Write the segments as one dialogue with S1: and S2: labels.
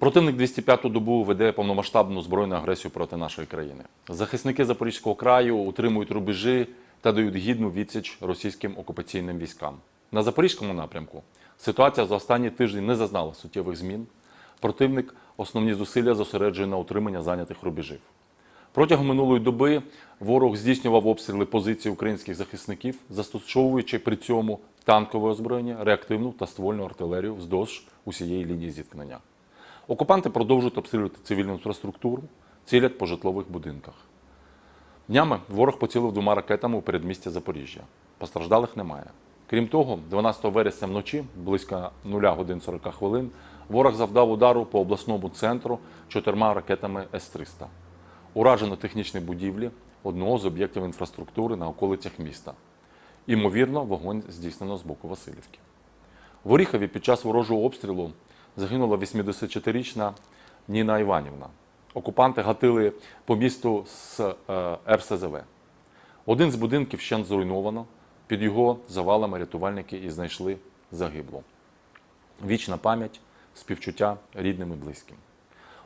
S1: Противник 205-ту добу веде повномасштабну збройну агресію проти нашої країни. Захисники Запорізького краю утримують рубежі та дають гідну відсіч російським окупаційним військам. На запорізькому напрямку ситуація за останні тижні не зазнала суттєвих змін. Противник основні зусилля зосереджує на утримання зайнятих рубежів. Протягом минулої доби ворог здійснював обстріли позицій українських захисників, застосовуючи при цьому танкове озброєння, реактивну та ствольну артилерію вздовж усієї лінії зіткнення. Окупанти продовжують обстрілювати цивільну інфраструктуру, цілять по житлових будинках. Днями ворог поцілив двома ракетами у передмістя Запоріжжя. Постраждалих немає. Крім того, 12 вересня вночі, близько 0 годин 40 хвилин, ворог завдав удару по обласному центру чотирма ракетами С-300. Уражено технічні будівлі одного з об'єктів інфраструктури на околицях міста. Імовірно, вогонь здійснено з боку Васильівки. В Оріхові під час ворожого обстрілу загинула 84-річна Ніна Іванівна. Окупанти гатили по місту з е, РСЗВ. Один з будинків ще зруйновано. Під його завалами рятувальники і знайшли загиблу. Вічна пам'ять, співчуття рідним і близьким.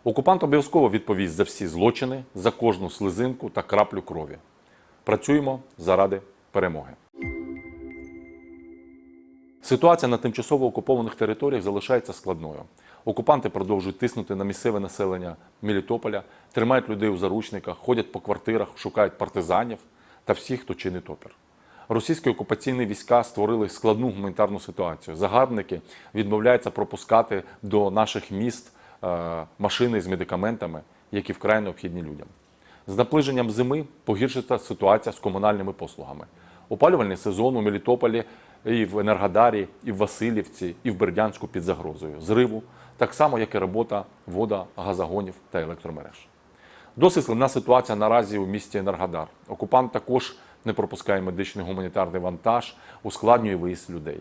S1: Окупант обов'язково відповість за всі злочини, за кожну слезинку та краплю крові. Працюємо заради перемоги. Ситуація на тимчасово окупованих територіях залишається складною. Окупанти продовжують тиснути на місцеве населення Мелітополя, тримають людей у заручниках, ходять по квартирах, шукають партизанів та всіх, хто чинить опір. Російські окупаційні війська створили складну гуманітарну ситуацію. Загарбники відмовляються пропускати до наших міст е, машини з медикаментами, які вкрай необхідні людям. З наближенням зими погіршиться ситуація з комунальними послугами. Опалювальний сезон у Мелітополі і в Енергодарі, і в Васильівці, і в Бердянську під загрозою зриву, так само, як і робота вода, газогонів та електромереж. Досить складна ситуація наразі у місті Енергодар. Окупант також не пропускає медичний гуманітарний вантаж, ускладнює виїзд людей.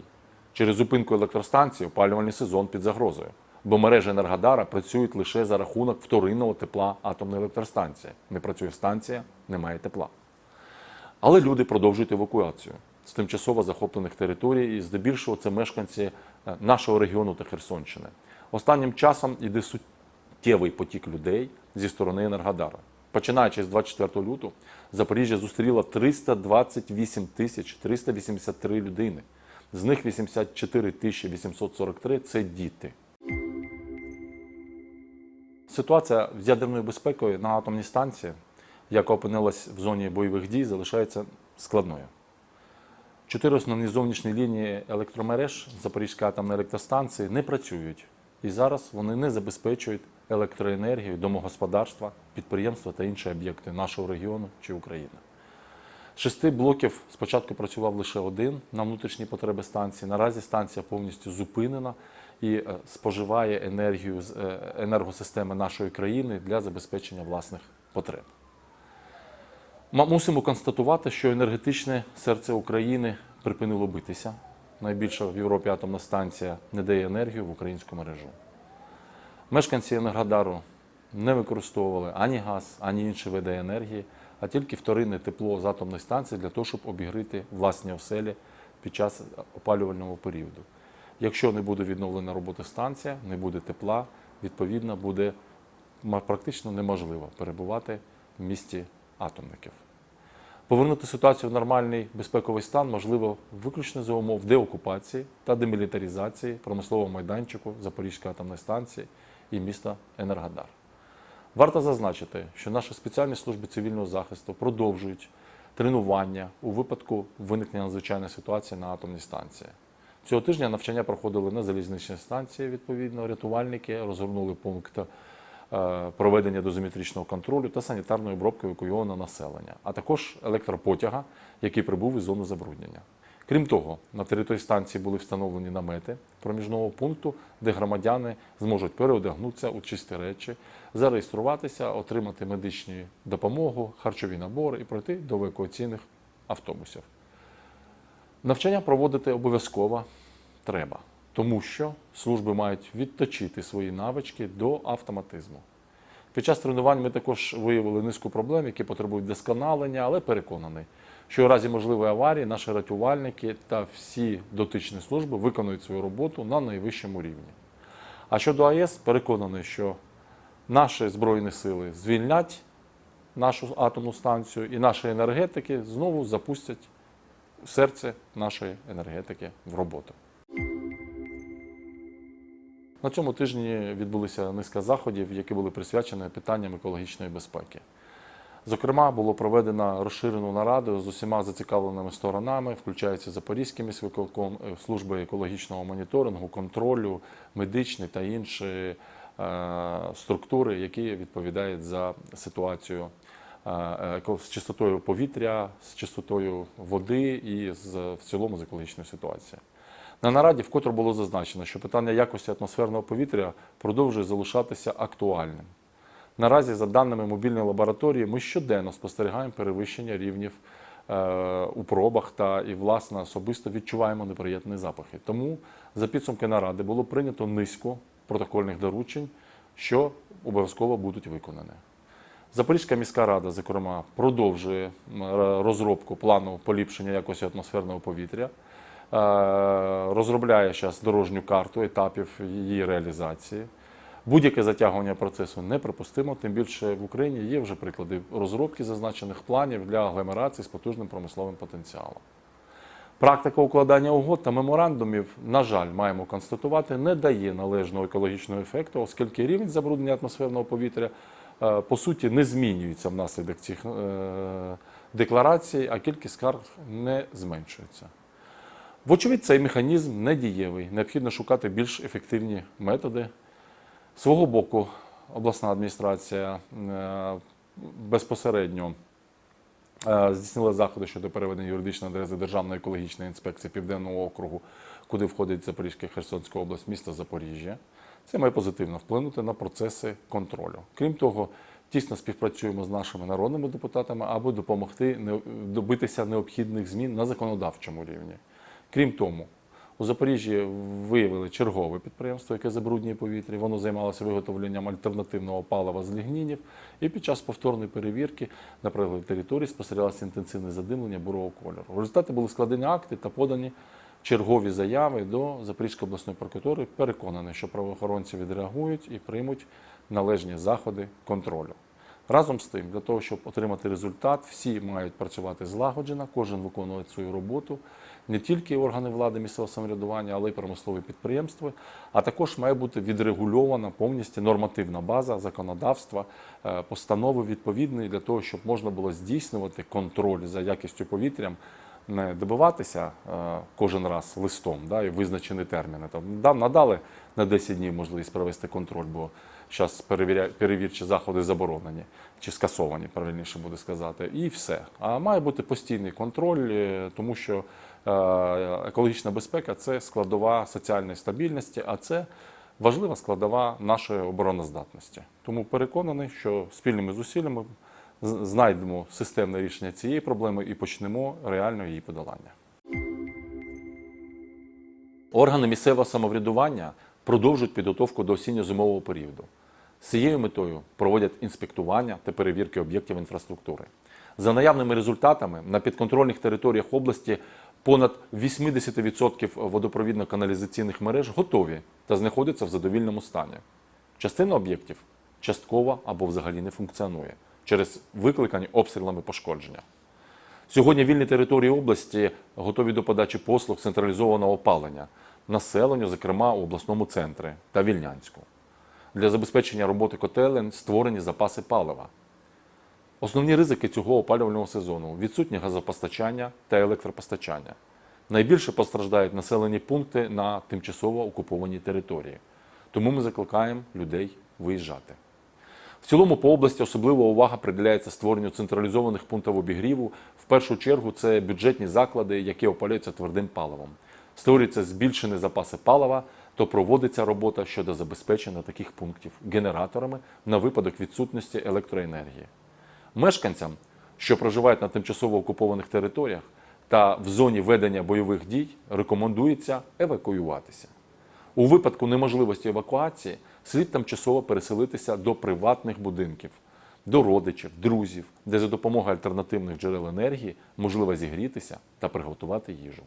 S1: Через зупинку електростанції опалювальний сезон під загрозою, бо мережі Енергодара працюють лише за рахунок вторинного тепла атомної електростанції. Не працює станція, немає тепла. Але люди продовжують евакуацію з тимчасово захоплених територій, і здебільшого це мешканці е, нашого регіону та Херсонщини. Останнім часом йде суттєвий потік людей зі сторони Енергодара. Починаючи з 24 лютого, Запоріжжя зустріло 328 тисяч 383 людини. З них 84 тисячі 843 – це діти. Ситуація з ядерною безпекою на атомній станції, яка опинилась в зоні бойових дій, залишається складною. Чотири основні зовнішні лінії електромереж Запорізької атомної електростанції не працюють. І зараз вони не забезпечують електроенергію домогосподарства, підприємства та інші об'єкти нашого регіону чи України. Шести блоків спочатку працював лише один на внутрішні потреби станції. Наразі станція повністю зупинена і е, споживає енергію з е, енергосистеми нашої країни для забезпечення власних потреб. Мусимо констатувати, що енергетичне серце України припинило битися. Найбільша в Європі атомна станція не дає енергію в українську мережу. Мешканці Енергодару не використовували ані газ, ані інші види енергії, а тільки вторинне тепло з атомної станції для того, щоб обігріти власні оселі під час опалювального періоду. Якщо не буде відновлена робота станція, не буде тепла, відповідно буде практично неможливо перебувати в місті атомників. Повернути ситуацію в нормальний безпековий стан можливо виключно за умов деокупації та демілітаризації промислового майданчику Запорізької атомної станції і міста Енергодар. Варто зазначити, що наші спеціальні служби цивільного захисту продовжують тренування у випадку виникнення надзвичайної ситуації на атомній станції. Цього тижня навчання проходили на залізничній станції. Відповідно, рятувальники розгорнули пункт проведення дозиметричного контролю та санітарної обробки евакуйованого населення, а також електропотяга, який прибув із зони забруднення. Крім того, на території станції були встановлені намети проміжного пункту, де громадяни зможуть переодягнутися у чисті речі, зареєструватися, отримати медичну допомогу, харчові набори і пройти до евакуаційних автобусів. Навчання проводити обов'язково треба, тому що служби мають відточити свої навички до автоматизму. Під час тренувань ми також виявили низку проблем, які потребують досконалення, але переконаний, що у разі можливої аварії наші рятувальники та всі дотичні служби виконують свою роботу на найвищому рівні. А щодо АЕС, переконаний, що наші Збройні сили звільнять нашу атомну станцію і наші енергетики знову запустять серце нашої енергетики в роботу. На цьому тижні відбулися низка заходів, які були присвячені питанням екологічної безпеки. Зокрема, було проведено розширену нараду з усіма зацікавленими сторонами, включається Запорізький міськвиконком, е, служби екологічного моніторингу, контролю, медичні та інші е, структури, які відповідають за ситуацію е, з чистотою повітря, з чистотою води і з, в цілому з екологічною ситуацією. На нараді вкотре було зазначено, що питання якості атмосферного повітря продовжує залишатися актуальним. Наразі, за даними мобільної лабораторії, ми щоденно спостерігаємо перевищення рівнів е, у пробах та і, власне, особисто відчуваємо неприємні запахи. Тому за підсумки наради було прийнято низку протокольних доручень, що обов'язково будуть виконані. Запорізька міська рада, зокрема, продовжує розробку плану поліпшення якості атмосферного повітря, розробляє зараз дорожню карту етапів її реалізації. Будь-яке затягування процесу неприпустимо, тим більше в Україні є вже приклади розробки зазначених планів для агломерацій з потужним промисловим потенціалом. Практика укладання угод та меморандумів, на жаль, маємо констатувати, не дає належного екологічного ефекту, оскільки рівень забруднення атмосферного повітря е, по суті не змінюється внаслідок цих е, декларацій, а кількість скарг не зменшується. Вочевидь, цей механізм не дієвий. Необхідно шукати більш ефективні методи. З свого боку, обласна адміністрація е, безпосередньо е, здійснила заходи щодо переведення юридичної адреси Державної екологічної інспекції Південного округу, куди входить Запорізька Херсонська область, місто Запоріжжя. Це має позитивно вплинути на процеси контролю. Крім того, тісно співпрацюємо з нашими народними депутатами, аби допомогти добитися необхідних змін на законодавчому рівні. Крім тому, у Запоріжжі виявили чергове підприємство, яке забруднює повітря. Воно займалося виготовленням альтернативного палива з лігнінів. І під час повторної перевірки на прилеглій території спостерігалося інтенсивне задимлення бурого кольору. В результаті були складені акти та подані чергові заяви до Запорізької обласної прокуратури. Переконаний, що правоохоронці відреагують і приймуть належні заходи контролю. Разом з тим, для того, щоб отримати результат, всі мають працювати злагоджено, кожен виконує свою роботу, не тільки органи влади місцевого самоврядування, але й промислові підприємства. А також має бути відрегульована повністю нормативна база законодавства, е, постанови відповідні для того, щоб можна було здійснювати контроль за якістю повітря, не добиватися е, кожен раз листом да, і визначені терміни. Там да, надали на 10 днів можливість провести контроль, бо зараз перевірчі заходи заборонені чи скасовані, правильніше буде сказати, і все. А має бути постійний контроль, е, тому що екологічна безпека це складова соціальної стабільності, а це важлива складова нашої обороноздатності. Тому переконаний, що спільними зусиллями знайдемо системне рішення цієї проблеми і почнемо реально її подолання. Органи місцевого самоврядування продовжують підготовку до осінньо-зимового періоду. З цією метою проводять інспектування та перевірки об'єктів інфраструктури. За наявними результатами на підконтрольних територіях області понад 80% водопровідно-каналізаційних мереж готові та знаходяться в задовільному стані. Частина об'єктів частково або взагалі не функціонує через викликані обстрілами пошкодження. Сьогодні вільні території області готові до подачі послуг централізованого опалення населенню, зокрема у обласному центрі та Вільнянську. Для забезпечення роботи котелень створені запаси палива. Основні ризики цього опалювального сезону відсутнє газопостачання та електропостачання. Найбільше постраждають населені пункти на тимчасово окупованій території. Тому ми закликаємо людей виїжджати. В цілому по області особлива увага приділяється створенню централізованих пунктів обігріву. В першу чергу це бюджетні заклади, які опалюються твердим паливом. Створюються збільшені запаси палива, то проводиться робота щодо забезпечення таких пунктів генераторами на випадок відсутності електроенергії. Мешканцям, що проживають на тимчасово окупованих територіях та в зоні ведення бойових дій, рекомендується евакуюватися. У випадку неможливості евакуації слід тимчасово переселитися до приватних будинків, до родичів, друзів, де за допомогою альтернативних джерел енергії можливо зігрітися та приготувати їжу.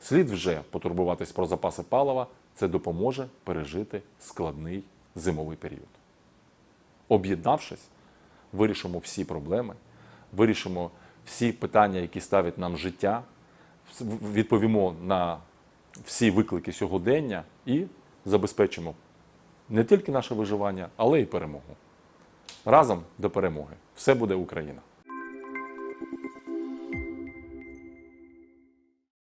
S1: Слід вже потурбуватись про запаси палива це допоможе пережити складний зимовий період. Об'єднавшись, вирішимо всі проблеми, вирішимо всі питання, які ставить нам життя, відповімо на всі виклики сьогодення і забезпечимо не тільки наше виживання, але й перемогу. Разом до перемоги. Все буде Україна!